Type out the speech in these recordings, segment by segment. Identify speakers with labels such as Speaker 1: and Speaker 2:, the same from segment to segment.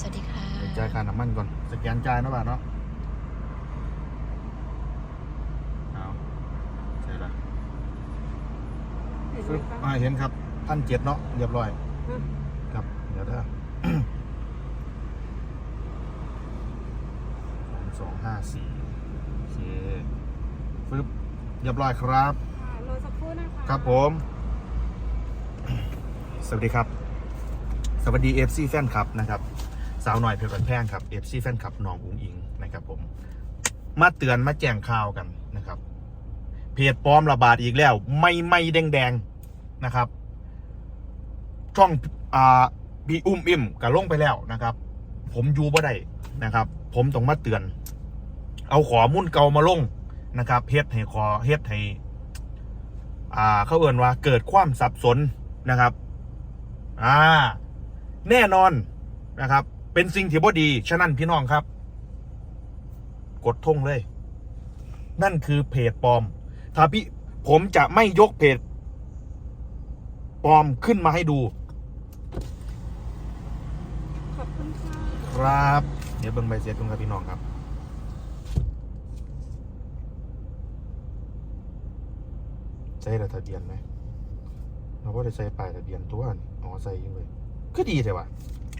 Speaker 1: สวัสดีค่ะ
Speaker 2: จ่ายค่าน้ำมันก่อน สแกนจ่ายเนาะบาทเนาะเอาใช่ละฟึบอ่าเห็นครับพันเจ็ดเนาะเรียบร้อย ครับ เดี๋ยวเด้อสองสองห้าสี่โอเคฟึบเรียบร้อยครับ
Speaker 3: ค่ะรอสักครู่นะคะ
Speaker 2: ครับผม สวัสดีครับ สวัสดีเอฟซีแฟนคลับนะครับ สาวหน่อยเพชรบันแพงครับเอฟซีแฟนคลับน้องอุ้งอิงนะครับผม มาเตือนมาแจ้งข่าวกันนะครับ เพจปลอมระบาดอีกแล้ว ไม่ไม่แดงแดงนะครับ ช่องอ่าบีอุ้มอิ่มกับลงไปแล้วนะครับ ผมอยู่บ่ได้นะครับ ผมต้องมาเตือน เอาขอมุ่นเก่ามาลงนะครับเฮ็ดให้ขอเฮ็ดให้อ่าเขาเอ่นว่าเกิดความสับสนนะครับ อ่า แน่นอนนะครับ เป็นสิ่งที่บ่ดี ฉะนั้นพี่น้องครับ กดทงเลย นั่นคือเพจปลอม ถ้าพี่ผมจะไม่ยกเพจปลอมขึ้นมาให้ดู
Speaker 3: ขอบคุณค่ะ
Speaker 2: ครับ เดี๋ยวเบิ่งใบเสร็จตรงกับพี่น้องครับใส่ทะเบียนไหมเราก็ได้ใส่ป้ายทะเบียนตัวนี่อ๋อใส่อยู่เลยก็ดีแต่ว่า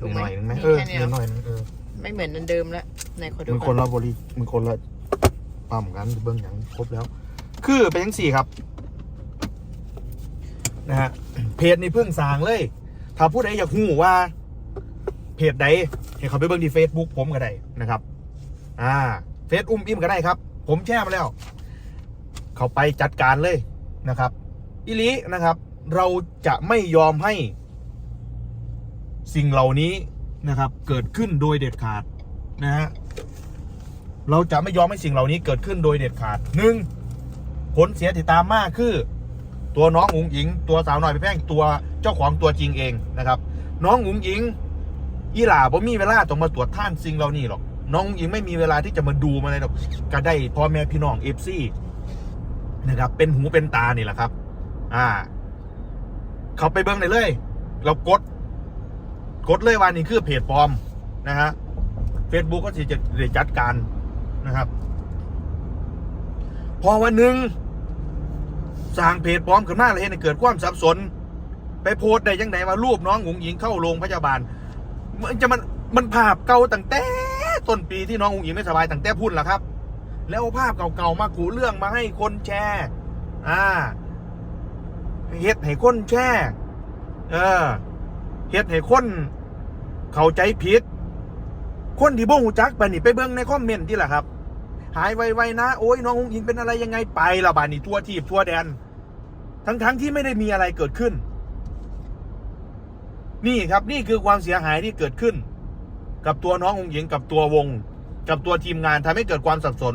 Speaker 1: ถูกไหม
Speaker 2: หน่อยนึงไหม
Speaker 1: มี
Speaker 2: เออ
Speaker 1: แค่นี้เหรอ
Speaker 2: หน่อยนึงเออ
Speaker 1: ไม่เหมือนอันเดิมแล้วไหนขอดู
Speaker 2: มันค
Speaker 1: ก่อนน
Speaker 2: ละบริมันคนละปั๊มกันเบิ้งอย่างครบแล้ว คือเป็นยังสี่ครับนะฮะเพจนี่เพิ่งสร้างเลย ถ้าผู้ใดอยากหูว่า เพจใดให้เขาไปเบิ้งที่ Facebook ผมก็ได้นะครับ อ่าเฟซอุ้มอิ่มก็ได้ครับ ผมแช่มาแล้ว เขาไปจัดการเลยนะครับอิลินะครับ เราจะไม่ยอมให้ สิ่งเหล่านี้นะครับ เกิดขึ้นโดยเด็ดขาดนะฮะเราจะไม่ยอมให้สิ่งเหล่านี้เกิดขึ้นโดยเด็ดขาดหนึ่งผลเสียที่ตามมาคือ ตัวน้องอุ๋งอิง ตัวสาวน้อยไปแป้งตัวเจ้าของตัวจริงเองนะครับ น้องอุ๋งอิงอีหล่าผมมีเวลาต้องมาตรวจท่านสิ่งเหล่านี้หรอก น้องอุ๋งอิงไม่มีเวลาที่จะมาดูมาอะไรหรอกก็ได้พ่อแม่พี่น้องเอฟซีนะครับ เป็นหูเป็นตานี่แหละครับ อ่า เขาไปเบิ้งได้เลย เรากด กดเลยว่านี่คือเพจปลอมนะฮะ Facebook ก็จะจะจัดการนะครับ พอวันหนึ่งสร้างเพจปลอมขึ้นมาเลยให้เกิดความสับสน ไปโพสได้ยังไงว่ารูปน้องหงหญิงเข้าโรงพยาบาล มันจะมันมันภาพเก่าตั้งแต่ต้นปีที่น้องหงหญิงไม่สบายตั้งแต่พุ่นละครับ แล้วภาพเก่าๆมากูเรื่องมาให้คนแชร์อ่าเฮ็ดให้คนแชร์เออ เฮ็ดให้คนเข้าใจผิด คนที่บ่หูจักไปนี่ไปเบิ่งในคอมเมนต์ที่แหละครับ หายไวๆนะ โอ้ยน้องอุ้งอิงเป็นอะไรยังไงไปละบาดนี่ทั่วทีบทั่วแดน ทั้งๆที่ไม่ได้มีอะไรเกิดขึ้น นี่ครับนี่คือความเสียหายที่เกิดขึ้น กับตัวน้ององค์หญิงกับตัววง กับตัวทีมงานทำให้เกิดความสับสน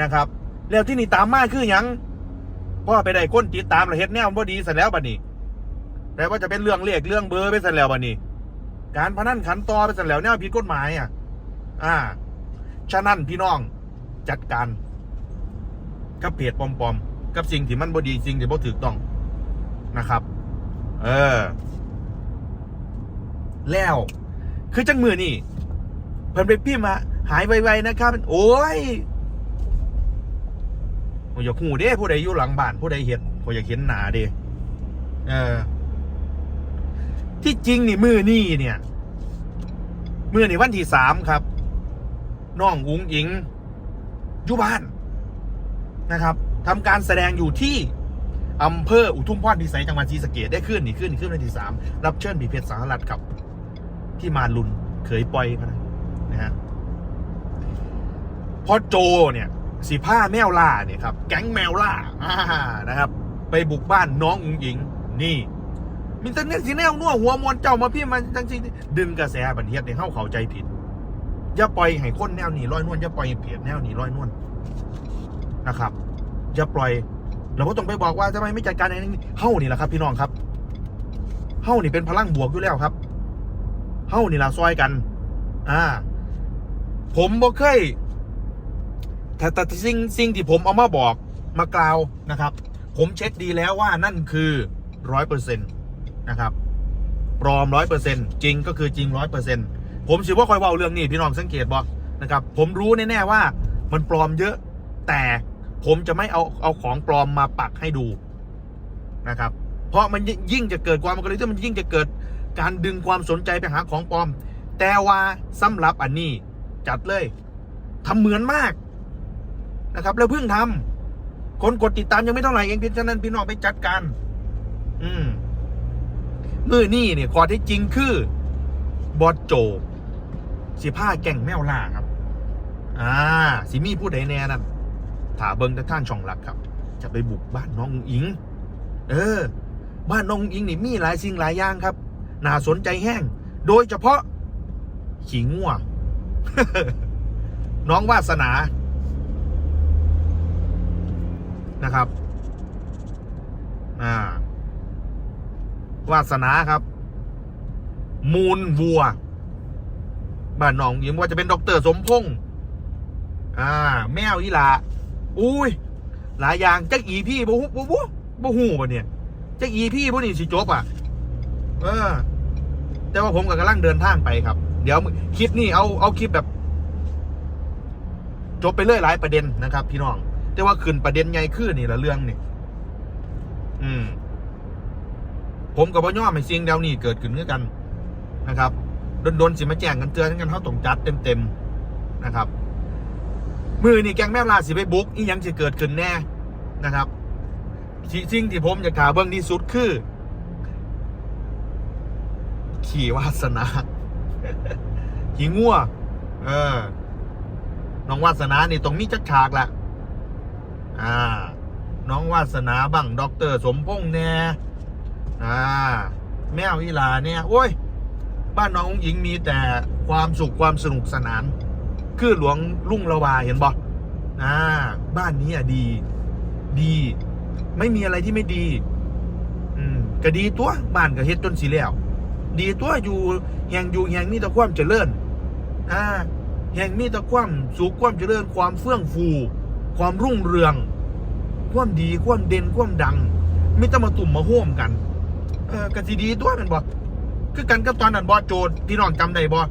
Speaker 2: นะครับ แล้วที่นี่ตามมาคือหยังพ่อไปได้คนติดตามแล้วเฮ็ดแนวบ่ดีเสร็จแล้วบัดนี้ แต่ว่าจะเป็นเรื่องเลขเรื่องเบอร์ไปสร็จแล้วบัดนี้ การพนันขันต่อไปสร็จแล้วแนวผิดกฎหมายอะ อ่า ฉะนั้นพี่น้องจัดการกับเพจปลอมๆกับสิ่งที่มันบดีสิ่งที่บ่ถูกต้องนะครับ เออ แล้ว คือจังมือนี่เพิ่นไปพิมพ์มาหายไวๆนะครับ โอ้ยอยากหูเด้ผู้ใดอยู่หลังบ้านผู้ใดเห็นผมอยากเห็นหนาเด้เออ ที่จริงนี่มือนี่เนี่ยมือนี่วันที่สามครับน้องอุ๋งอิงอยู่บ้านนะครับทำการแสดงอยู่ที่อำเภออุทุมพรพิสัยจังหวัดศรีสะเกดได้ขึ้นนี่ขึ้นนี่ขึ้นวันที่สามรับเชิญบีเพชรสารัตกับ ที่มาลุนเคยปล่อยพนะนะฮะพอโจเนี่ยสีผ้าแมวล่าเนี่ยครับ แก๊งแมวล่านะครับ ไปบุกบ้านน้องอุ๋งอิงนี่ มีแต่เนี่ยสีแนวนัวหัวมวนเจ้ามาพี่มันจังสิดึงกระแสบันเทียดในเข้าเข้าใจผิดอย่าปล่อยให้คนแนวหนีร้อยนวลอย่าปล่อยให้เพจแนวหนีร้อยนวลนะครับอย่าปล่อยเราก็ต้องไปบอกว่าทำไมไม่จัดการอย่างนี้เฮ้านี่แหละครับ พี่น้องครับเฮ้านี่เป็นพลังบวกอยู่แล้วครับเฮ้านี่ละซอยกัน อ่า ผมบอกเคยแต่แต่สิ่งสิ่งที่ผมเอามาบอกมากล่าวนะครับ ผมเช็คดีแล้วว่านั่นคือร้อยเปอร์เซ็นต์ นะครับปลอมร้อยเปอร์เซ็นต์จริงก็คือจริงร้อยเปอร์เซ็นต์ผมสิว่าคอยว่าเรื่องนี้พี่น้องสังเกตบ่นะครับ ผมรู้แน่ๆว่ามันปลอมเยอะ แต่ผมจะไม่เอาเอาของปลอมมาปักให้ดูนะครับ เพราะมันยิ่งจะเกิดความกระตุ้นมันยิ่งจะเกิดการดึงความสนใจไปหาของปลอม แต่ว่าสำหรับอันนี้จัดเลยทำเหมือนมากนะครับ แล้วเพิ่งทำคนกดติดตามยังไม่เท่าไหร่เองเพียงฉะนั้นพี่น้องไปจัดการ อืม มือนี่เนี่ยข้อที่จริงคือบอสโจสิผ้าแก่งแมวล่าครับ อ่าสิมีผู้ใดแน่นั่นถาเบิงท่านช่องหลักครับ จะไปบุกบ้านน้องอุ๋งอิง เออ บ้านน้องอุ๋งอิงนี่มีหลายสิ่งหลายอย่างครับ น่าสนใจแห้ง โดยเฉพาะ ขิงงัวน้องวาสนานะครับ อ่า วาสนาครับ มูลวัว บ้านหนองยิ้มว่าจะเป็นดอกเตอรสมพงษ์อ่า แมวอีหลาอุ้ย หลายอย่างจักอีพี่บ่ฮู้บ่บ่บ่ฮู้ป่ะเนี่ยจักอีพี่บ่นี่สิจบอะ เออ แต่ว่าผมก็กำลังเดินทางไปครับ เดี๋ยวคลิปนี้เอาเอาคลิปแบบ จบไปเรื่อยหลายประเด็นนะครับ พี่น้อง แต่ว่าขึ้นประเด็นใหญ่ขึ้นนี่ละเรื่องนี่อืม ผมกับพ่อย่อมให้สิ่งเดียวนี้เกิดขึ้นด้วยกันนะครับโดนๆสิมาแจ้งกันเตือนกันเขาต้องจัดเต็มๆนะครับ มือนี่แกงแม่ลาสิไปบุกอีหยังจะเกิดขึ้นแน่นะครับสิ่งที่ผมอยากขาเบื้องที่สุดคือ ขี่วาสนาขี่งัวเออน้องวาสนานี่ตรงนี้จักฉากละอ่า น้องวาสนาบังด็อกเตอร์สมพงษ์แน่ อ่าแมวอีลาเนี่ยโอ้ย บ้านน้องหญิงมีแต่ความสุขความสนุกสนาน คือหลวงลุ่งละวาเห็นบ่อ่าบ้านนี้อะดี ดี ไม่มีอะไรที่ไม่ดี อืมก็ดีตัวบ้านก็เฮ็ดจนสีแล้วดีตัวอยู่แห่งอยู่แห่งมีแต่ความเจริญอ่าแห่งมีแต่ความสุขความเจริญความเฟื่องฟู ความรุ่งเรือง ความดีความเด่นความดังไม่ต้องมาตุ่มมาห่วมกัน เออกสิดีตัวแมันบ่คือกันกับตอนนั้นบอโจพี่น้องจำได้บอ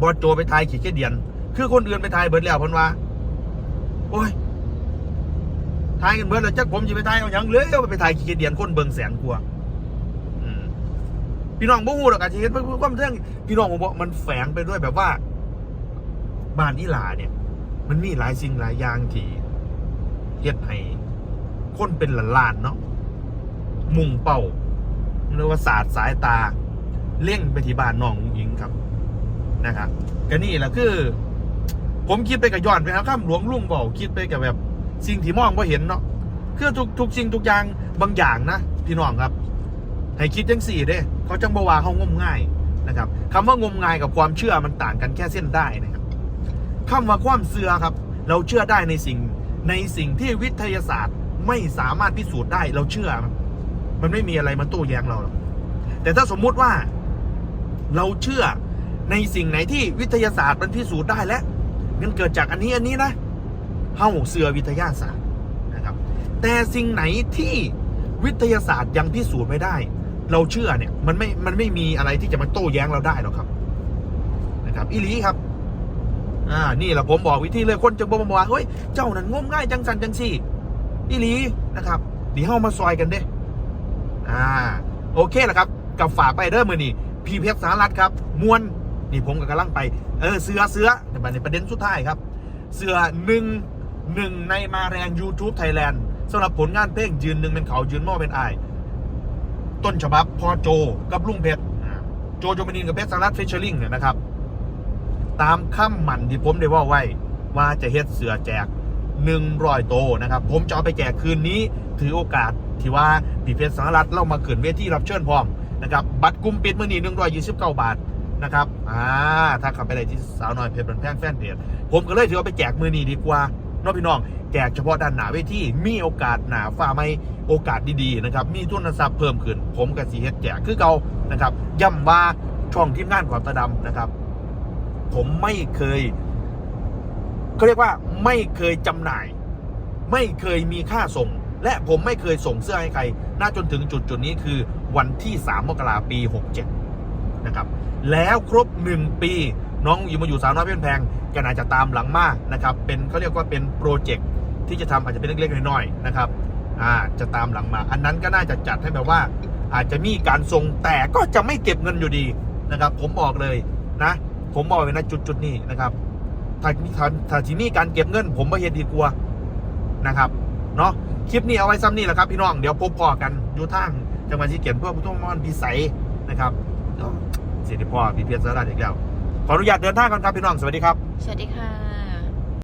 Speaker 2: บอโจไปทายขี่เกียเดียน คือคนอื่นไปทายเบิดแล้วเพิ่นว่า โอ้ยทายกันเบิดแล้วจักผมจะไปทายเอาหยังเลยเอาไปทายขี่เกียเดียนคนเบิงแสนกว่าพี่น้องบ่ฮู้ดอกอาจจะเห็นเพิ่นควาเรื่องพี่น้องผมบอกมันแฝงไปด้วยแบบว่า บ้านอีหลาเนี่ย มันมีหลายสิ่งหลายอย่างที่เฮ็ดให้คนเป็นหลานๆเนาะมุ่งเป้า เรียกว่าศาสตร์สายตาเล่งไปที่บ้านน้องหญิงครับนะครับก็นี่แหละคือ ผมคิดไปกับย้อนไปนะข้ามหลวงลุงบอกคิดไปกับแบบสิ่งที่มองว่าเห็นเนาะคือทุกทุกสิ่งทุกอย่างบางอย่างนะพี่น้องครับ ให้คิดจังสี่เด้เขาจังบวาเขางมง่ายนะครับคำว่างมงายกับความเชื่อมันต่างกันแค่เส้นได้นะครับคำว่าความเสื่อครับ เราเชื่อได้ในสิ่งในสิ่งที่วิทยาศาสตร์ไม่สามารถพิสูจน์ได้เราเชื่อมัน มันไม่มีอะไรมาโต้แย้งเราหรอกแต่ถ้าสมมุติว่าเราเชื่อในสิ่งไหนที่วิทยาศาสตร์มันพิสูจน์ได้แล้วงั้นเกิดจากอันนี้อันนี้นะเฮาเสือวิทยาศาสตร์นะครับ แต่สิ่งไหนที่วิทยาศาสตร์ยังพิสูจน์ไม่ได้ เราเชื่อเนี่ยมันไม่มันไม่มีอะไรที่จะมาโต้แย้งเราได้หรอกครับ นะครับอีลีครับอ่านี่แหละผมบอกวิธีเลยคนจะบอกมาว่าเฮ้ยเจ้านั้นงมง่ายจังสันจังสี่อีลีนะครับเดี๋ยวเฮามาซอยกันเด้ อ่าโอเคแหละครับ กับฝากไปเด้อมือนี่พีเพชรสารัตครับมวนนี่ผมก็กำลังไปเออเสือเสือแต่ในประเด็นสุดท้ายครับ เสือหนึ่งหนึ่งในมาแรง YouTube Thailand สำหรับผลงานเพลงยืนหนึ่งเป็นเขายืนม้อเป็นไอต้นฉบับพอโจกับลุงเพชรโจโจมินินกับเพชรสารัตเฟชเชอร์ลิงเนี่ยนะครับ ตามคำหมันที่ผมได้ว่าไว้ว่าจะเฮ็ดเสือแจกหนึ่งรอยโตนะครับ ผมจะเอาไปแจกคืนนี้ถือโอกาส ที่ว่าพี่เพชรสหรัฐเล่ามาเขินเวทีรับเชิญพร้อมนะครับบัตรกลุ่มปิดมื่อนี้หนึ่งร้อยยี่สิบเก้าบาทนะครับอ่าถ้าขับไปได้ที่สาวน้อยเพชรบันแพงแฟนเพจผมก็เลยถือเอาไปแจกมือนี้ดีกว่าน้องพี่น้องแจกเฉพาะด้านหนาเวทีมีโอกาสหนาฝ่าไม่โอกาสดีๆนะครับมีทุนทรัพย์เพิ่มขึ้น ผมกับสีเฮ็ดแจกคือเก่านะครับย้ำว่าช่องทีมงานขวามตาดำนะครับ ผมไม่เคยเขาเรียกว่าไม่เคยจำหน่าย ไม่เคยมีค่าส่ง และผมไม่เคยส่งเสื้อให้ใครน่าจนถึงจุดจุดนี้คือวันที่ 3 มกราปี 67 นะครับ แล้วครบหนึ่งปี น้องอยู่มาอยู่สาวน้อยเพื่อนแพงแกน่าจะตามหลังมานะครับ เป็นเขาเรียกว่าเป็นโปรเจกต์ที่จะทำอาจจะเป็นเล็กๆน้อยๆนะครับอ่าจะตามหลังมา อันนั้นก็น่าจะจัดให้แบบว่า อาจจะมีการส่งแต่ก็จะไม่เก็บเงินอยู่ดีนะครับ ผมบอกเลยนะ ผมบอกเลยนะจุดจุดๆนี้นะครับถ้าถ้าถ้าที่มีการเก็บเงิน ผมไม่เห็นดีกว่านะครับ เนาะคลิปนี้เอาไว้ซ้ำนี่แหละครับพี่น้องเดี๋ยวพบพอกันอยู่ทางจังหวัดชีเกียนเพื่อพุทธมอนพิสัยนะครับเสียดีพ่อพี่เพียรสาราอีกแล้วขออนุญาตเดินทางก่อนครับพี่น้องสวัสดีครับ
Speaker 1: สวัสดีค่ะ